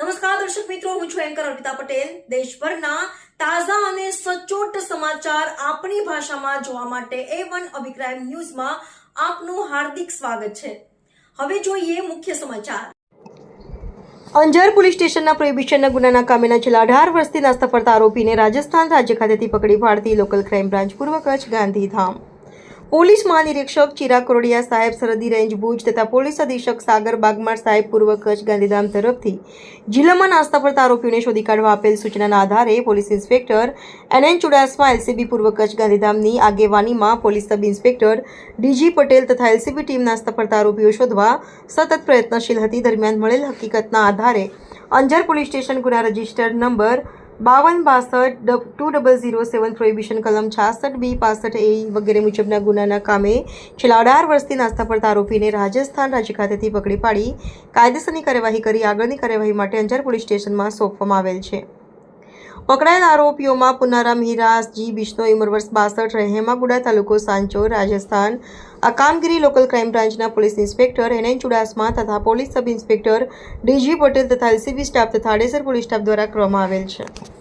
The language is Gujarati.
નમસ્કાર, દર્શક મિત્રો, હું છું એન્કર અર્પિતા પટેલ. દેશભરના તાજા અને સચોટ સમાચાર આપણી ભાષામાં જોવા માટે એ વન અભિપ્રાય ન્યૂઝમાં આપનું હાર્દિક સ્વાગત છે. હવે જોઈએ મુખ્ય સમાચાર. અંજાર પોલીસ સ્ટેશનના પ્રોહિબિશનના ગુનાના કામેના છેલ્લા અઢાર વર્ષથી નાસ્તા પડતા આરોપીને રાજસ્થાન રાજ્ય ખાતેથી પકડી પાડતી લોકલ ક્રાઇમ બ્રાન્ચ પૂર્વ કચ્છ ગાંધીધામ. પોલીસ મહાનિરીક્ષક ચિરાગ કોરડિયા સાહેબ સરહદી રેન્જ ભુજ તથા પોલીસ અધિક્ષક સાગર બાગમાર સાહેબ પૂર્વ કચ્છ ગાંધીધામ તરફથી જિલ્લામાં નાસ્તા પડતા આરોપીઓને શોધી કાઢવા આપેલ સૂચનાના આધારે police inspector N N Chudasama LCB પૂર્વ કચ્છ ગાંધીધામની આગેવાનીમાં police sub inspector DG Patel તથા એલસીબી ટીમ નાસ્તા પડતા આરોપીઓ શોધવા સતત પ્રયત્નશીલ હતી. દરમિયાન મળેલ હકીકતના આધારે અંજાર પોલીસ સ્ટેશન ગુના રજિસ્ટર્ડ નંબર બાવન બાસઠ two double zero seven prohibition કલમ છાસઠ બી પાસઠ એ વગેરે મુજબના ગુનાના કામે છેલ્લા અઢાર વર્ષથી નાસ્તા પડતા આરોપીને રાજસ્થાન રાજ્ય ખાતેથી પકડી પાડી, કાયદેસરની કાર્યવાહી કરી, આગળની કાર્યવાહી માટે અંજાર પોલીસ સ્ટેશનમાં સોંપવામાં આવેલ છે. પકડાયેલ આરોપીઓમાં પુનારામ હિરાસજી બિશ્નોઈ ઉંમર વર્ષ બાસઠ, રહેમાગુડા તાલુકો સાંચોર રાજસ્થાન. આ કામગીરી લોકલ ક્રાઇમ બ્રાન્ચના police inspector NN N Chudasama તથા police sub inspector DG Patel તથા એલસીબી સ્ટાફ તથા આડેસર પોલીસ સ્ટાફ દ્વારા કરવામાં આવેલ છે.